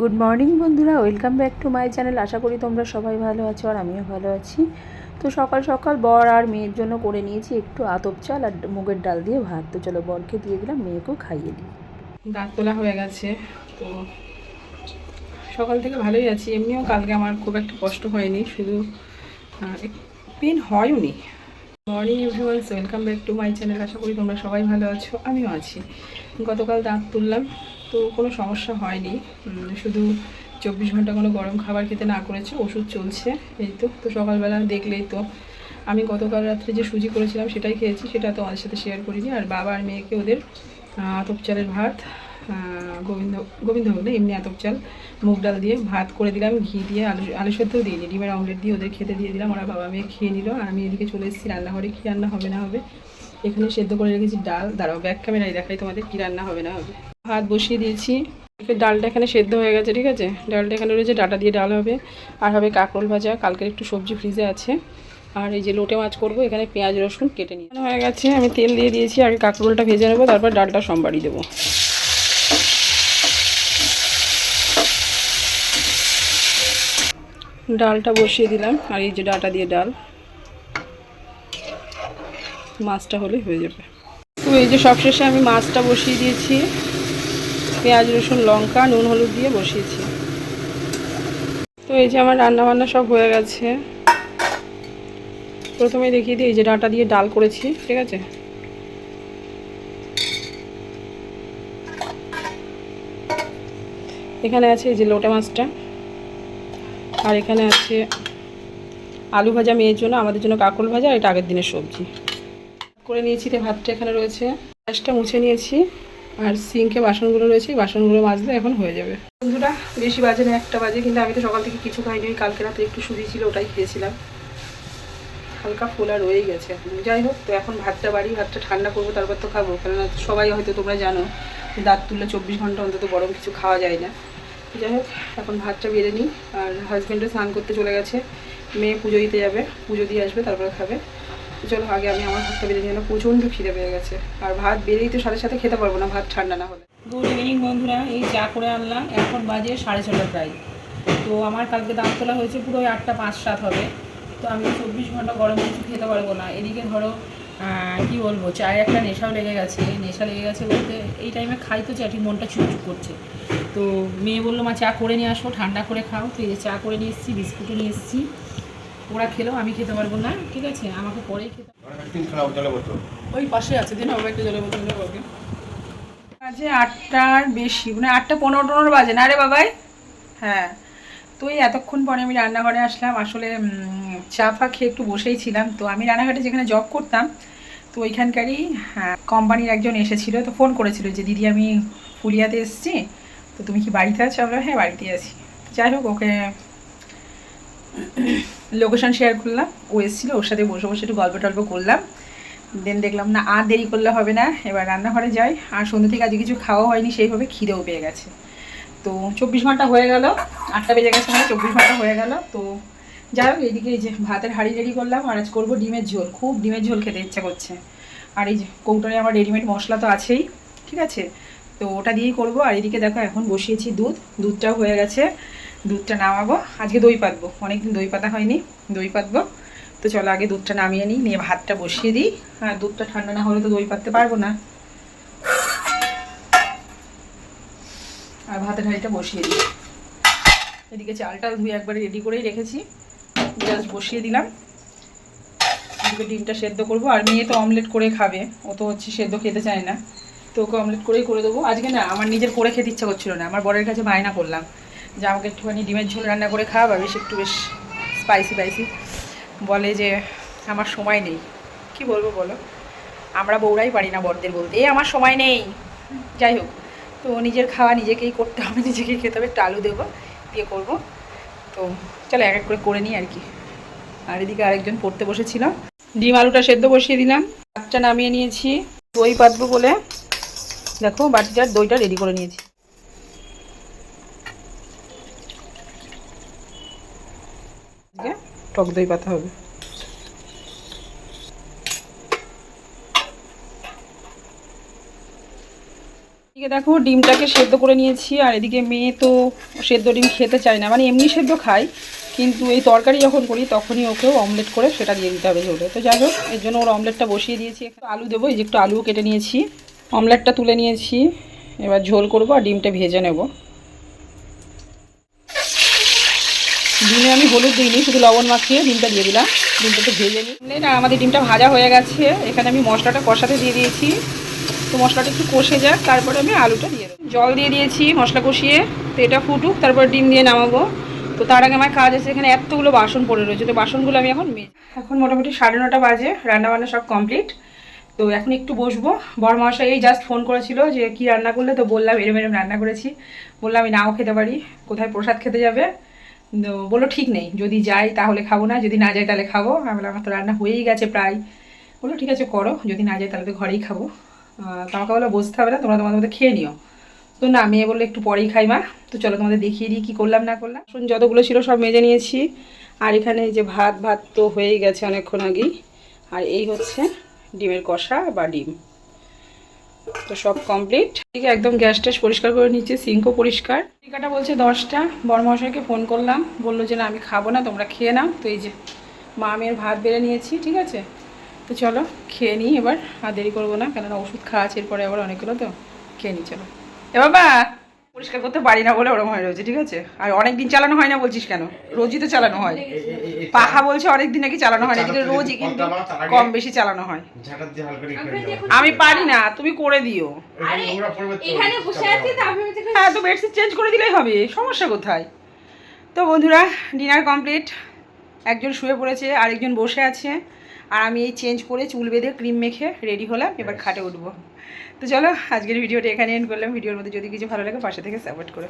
Good morning বন্ধুরা। Welcome back to my channel আশা করি তোমরা সবাই ভালো আছো আর আমিও ভালো আছি। তো সকাল সকাল বর আর মেয়ের জন্য করে নিয়েছি একটু আতপ চাল আর মুগের ডাল দিয়ে ভাত। তো চলো বরকে দিয়ে দিলাম, মেয়েকেও খাইয়ে দিই। দাঁত তোলা হয়ে গেছে, তো সকাল থেকে ভালোই আছি। এমনিও কালকে আমার খুব একটা কষ্ট হয়নি, শুধু pain হয়ওনি। Morning everyone's welcome back to my channel আশা করি তোমরা সবাই ভালো আছো, আমিও আছি। গতকাল দাঁত তুললাম তো কোনো সমস্যা হয়নি। শুধু চব্বিশ ঘণ্টা কোনো গরম খাবার খেতে না করেছে, ওষুধ চলছে, এই তো। তো সকালবেলা দেখলেই তো। আমি গতকাল রাত্রে যে সুজি করেছিলাম সেটাই খেয়েছি, সেটা তো আমাদের সাথে শেয়ার করিনি। আর বাবা আর মেয়েকে ওদের আতপ চালের ভাত গোবিন্দ, গোবিন্দভোগ না, এমনি আতপ চাল, মুগ ডাল দিয়ে ভাত করে দিলাম, ঘি দিয়ে আলু আলু সেদ্ধও দিয়ে ডিমের অমলেট দিয়ে ওদের খেতে দিয়ে দিলাম, ওরা বাবা মেয়ে খেয়ে নিল। আর আমি এদিকে চলে এসেছি, রান্নাঘরে কী রান্না হবে না হবে। এখানে সেদ্ধ করে রেখেছি ডাল। দাঁড়াও ব্যাক ক্যামেরায় দেখাই তোমাদের কী রান্না হবে না হবে। ভাত বসিয়ে দিয়েছি। ডালটা এখানে সেদ্ধ হয়ে গেছে, ঠিক আছে? ডালটা এখানে রয়েছে, ডাটা দিয়ে ডাল হবে। আর হবে কাঁকরোল ভাজা, কালকের একটু সবজি ফ্রিজে আছে। আর এই যে লোটে মাছ করব, এখানে পেঁয়াজ, রসুন কেটে নিয়ে হয়ে গেছে, আমি তেল দিয়ে দিয়েছি, আগে কাঁকরোলটা ভেজে নেব, তারপর ডালটা সম্বাড়ি দেবো। ডালটা বসিয়ে দিলাম, আর এই যে ডাটা দিয়ে ডাল। মাছটা হলে হয়ে যাবে। তো এই যে সবশেষে আমি মাছটা বসিয়ে দিয়েছি। পেঁয়াজ, রসুন, লঙ্কা, নুন, হলুদ দিয়ে বসিয়েছি। তো এই যে আমার রান্না বান্না সব হয়ে গেছে। প্রথমে দেখিয়ে দিই, এই যে ডাটা দিয়ে ডাল করেছি, ঠিক আছে? এখানে আছে এই যে লোটে মাছটা। আর এখানে আছে আলু ভাজা, মেয়ের জন্য, আমাদের জন্য কাকল ভাজা, আর এটা আগের দিনের সবজি। করে নিয়েছি তো ভাতটা এখানে রয়েছে। গ্যাসটা মুছে নিয়েছি, আর সিঙ্কে বাসনগুলো রয়েছে বাসনগুলো মাজলে এখন হয়ে যাবে। বন্ধুরা, বেশি বাজে না, একটা বাজে, কিন্তু আমি তো সকাল থেকে কিছু খাইনি, ওই কালকে রাতে একটু সুজি ছিল, ওটাই খেয়েছিলাম। হালকা ফোলা রয়েই গেছে যাই হোক, তো এখন ভাতটা বাড়ি, ভাতটা ঠান্ডা করব, তারপর তো খাব। কেননা সবাই হয়তো তোমরা জানো, দাঁত তুললে চব্বিশ ঘণ্টা অন্তত গরম কিছু খাওয়া যায় না। যাই হোক, এখন ভাতটা বেড়ে নিই, আর হাজব্যান্ডও স্নান করতে চলে গেছে। মেয়ে পুজো দিতে যাবে, পুজো দিয়ে আসবে, তারপরে খাবে। চলো, আগে আমি আমার ভাতটা বেড়ে নিয়ে প্রচণ্ড খিদে পেয়ে গেছে। আর ভাত বেড়েই তো সাথে সাথে খেতে পারব না, ভাত ঠান্ডা না হলে। গুড ইভিনিং বন্ধুরা। এই চা করে আনলাম, এখন বাজে সাড়ে ছটা প্রায়। তো আমার কালকে দাম তোলা হয়েছে পুরো আটটা পাঁচ সাত হবে। তো আমি চব্বিশ ঘণ্টা গরম কিছু খেতে পারব না। এদিকে ধরো কি বলব, চায়ের একটা নেশাও লেগে গেছে। নেশা লেগে গেছে বলতে এই টাইমে খাই তো চা ঠিক মনটা চুপচুপ করছে। তো মেয়ে বলল, মা, চা করে নিয়ে আসো, ঠান্ডা করে খাও। তো এই চা করে নিয়ে এসেছি, বিস্কুটও নিয়ে এসেছি। ওরা খেলেও আমি খেতে পারব না। ঠিক আছে আমাকে পরেই খেতে ওই পাশে আছে দিন বাবা একটা জলের বোতল ওকে বাজে আটটার বেশি মানে আটটা পনেরো টনেরো বাজে। না রে বাবাই। হ্যাঁ তো এই এতক্ষণ পরে আমি রান্নাঘরে আসলাম। আসলে চা ফা খেয়ে একটু বসেই ছিলাম। তো আমি রান্নাঘাটে যেখানে জব করতাম তো ওইখানকারই হ্যাঁ, কোম্পানির একজন এসেছিল তো ফোন করেছিল যে দিদি আমি ফুলিয়াতে এসেছি তো তুমি কি বাড়িতে আছো? আমরা হ্যাঁ বাড়িতে আছি। যাই হোক ওকে লোকেশন শেয়ার করলাম। ও এসেছিল, ওর সাথে বসে বসে একটু গল্প টল্প করলাম। দেন দেখলাম, না, আর দেরি করলে হবে না। এবার রান্নাঘরে যাই। আর সন্ধ্যে থেকে আজকে কিছু খাওয়া হয়নি, সেইভাবে খিদেও পেয়ে গেছে। তো চব্বিশ ঘণ্টা হয়ে গেল। আটটা বেজে গেছে মানে চব্বিশ ঘণ্টা হয়ে গেল। তো যাই হোক, এইদিকে এই যে ভাতের হাঁড়ি রেডি করলাম। আর আজ করব ডিমের ঝোল। খুব ডিমের ঝোল খেতে ইচ্ছা করছে। আর এই যে কৌটোরে আমার রেডিমেড মশলা তো আছেই, ঠিক আছে? তো ওটা দিয়েই করব। আর এদিকে দেখো, এখন বসিয়েছি দুধ। দুধটাও হয়ে গেছে। দুধটা নামাবো। আজকে দই পাতবো। অনেকদিন দই পাতা হয়নি, দই পাতবো। তো চলো আগে দুধটা নামিয়ে নিই, নিয়ে ভাতটা বসিয়ে দিই। আর দুধটা ঠান্ডা না হলে তো দই পাততে পারব না। আর ভাতের হাঁড়িটা বসিয়ে দিই। এদিকে চালটা ধুয়ে একবারে রেডি করেই রেখেছি। জাস্ট বসিয়ে দিলাম। এদিকে ডিমটা সেদ্ধ করব। আর মেয়ে তো অমলেট করে খাবে। ও তো হচ্ছে সেদ্ধ খেতে চায় না। তো ওকে অমলেট করেই করে দেবো। আজকে না, আমার নিজের করে খেতে ইচ্ছা করছিল না। আমার বরের কাছে বায়না করলাম। যে আমাকে একটুখানি ডিমের ঝোল রান্না করে খাওয়াবা, বেশ একটু বেশ স্পাইসি স্পাইসি বলে যে, আমার সময় নেই। কি বলব বলো? আমরা বউরাই পারি না বড়দের বলতে। এ, আমার সময় নেই। যাই হোক, তো নিজের খাওয়া নিজেকেই করতে হবে, নিজেকেই খেতে হবে। একটু আলু দেবো দিয়ে করব। তো চলো এক এক করে করে নিই আর কি। আর এদিকে আরেকজন পড়তে বসেছিল। ডিম আলুটা সেদ্ধ বসিয়ে দিলাম। ভাতটা নামিয়ে নিয়েছি। দই পাতবো বলে। দেখো বাটিটার দইটা রেডি করে নিয়েছি। টক দই পাতা হবে। এদিকে দেখো ডিমটাকে সেদ্ধ করে নিয়েছি, আর এদিকে মেয়ে তো সেদ্ধ ডিম খেতে চায় না। মানে এমনি সেদ্ধ খায়, কিন্তু এই তরকারি যখন করি তখনই ওকেও অমলেট করে সেটা দিয়ে দিতে হবে ঝোলে। তো যাই হোক, এর জন্য ওর অমলেটটা বসিয়ে দিয়েছি। একটু আলু দেবো, এই যে একটু আলুও কেটে নিয়েছি। অমলেটটা তুলে নিয়েছি। এবার ঝোল করব আর ডিমটা ভেজে নেব। ডিমে আমি হলুদ দিইনি, শুধু লবণ মাখিয়ে ডিমটা দিয়ে দিলাম। ডিমটা তো ভেজে নিই। না আমাদের ডিমটা ভাজা হয়ে গেছে। এখানে আমি মশলাটা কষাতে দিয়ে দিয়েছি। তো মশলাটা একটু কষে যাক, তারপরে আমি আলুটা দিয়ে দেবো। জল দিয়ে দিয়েছি, মশলা কষিয়ে। তো এটা ফুটুক, তারপর ডিম দিয়ে নামাবো। তো তার আগে আমার কাজ আছে, এখানে এতগুলো বাসন পড়ে রয়েছে। তো বাসনগুলো আমি এখন মেজ এখন মোটামুটি সাড়ে নটা বাজে, রান্নাবান্না সব কমপ্লিট। তো এখন একটু বসবো। বড় মশাই এই জাস্ট ফোন করেছিল যে, কি রান্না করলে? তো বললাম, এরম এরম রান্না করেছি। বললাম, আমি নাও খেতে পারি। কোথায় প্রসাদ খেতে যাবে? বলল ঠিক নেই যদি যাই তাহলে খাব না যদি না যাই তাহলে খাব। আমি বললাম আমার তো রান্না হয়েই গেছে প্রায়। বলল ঠিক আছে করো যদি না যাই তাহলে তো ঘরেই খাব। আহ, তো আমাকে বলল বসতে হবে না তোমরা তোমাদের মধ্যে খেয়ে নিও। তো না মেয়ে বলল একটু পরেই খাই মা। তো চলো তোমাদের দেখিয়ে দিই কী করলাম না করলাম। শুন যতগুলো ছিল সব মেজে নিয়েছি। আর এখানে যে ভাত ভাত তো হয়েই গেছে অনেকক্ষণ আগেই। আর এই হচ্ছে ডিমের কষা বা ডিম। তো সব কমপ্লিট ঠিক একদম গ্যাস ট্যাস পরিষ্কার করে নিচ্ছে সিঙ্কও পরিষ্কার। টিকাটা বলছে দশটা বড়মশাইকে ফোন করলাম, বলল যে, না, আমি খাব না, তোমরা খেয়ে নাও। তো এই যে, মা মেয়ের ভাত বেড়ে নিয়েছি, ঠিক আছে? তো চলো, খেয়ে নিই এবার, আর দেরি করব না, কেননা ওষুধ খাওয়া আছে, এরপরে আবার অনেকগুলো তো খেয়ে নিই, চলো। এ বাবা! পরিষ্কার করতে পারি না বলে ওরকম হয়ে রয়েছে ঠিক আছে? আর অনেক দিন চালানো হয় না বলছিস কেন? রোজই তো চালানো হয়। পাখা বলছে অনেক দিন নাকি চালানো হয় না এদিকে রোজই কিন্তু কম বেশি চালানো হয়। আমি পারি না তুমি করে দিও। এখানে তো। এখানে বসে আছি তো আমি বলছি, হ্যাঁ তো বেডশিট চেঞ্জ করে দিলেই হবে সমস্যা কোথায়? তো বন্ধুরা ডিনার কমপ্লিট। একজন শুয়ে পড়েছে আরেকজন বসে আছে। আর আমি এই চেঞ্জ করে চুল বেঁধে ক্রিম মেখে রেডি হলাম এবার খাটে উঠবো। তো চলো, আজকের ভিডিওটা এখানে এন্ড করলাম। ভিডিওর মধ্যে যদি কিছু ভালো লাগে, পাশে থেকে সাপোর্ট করে।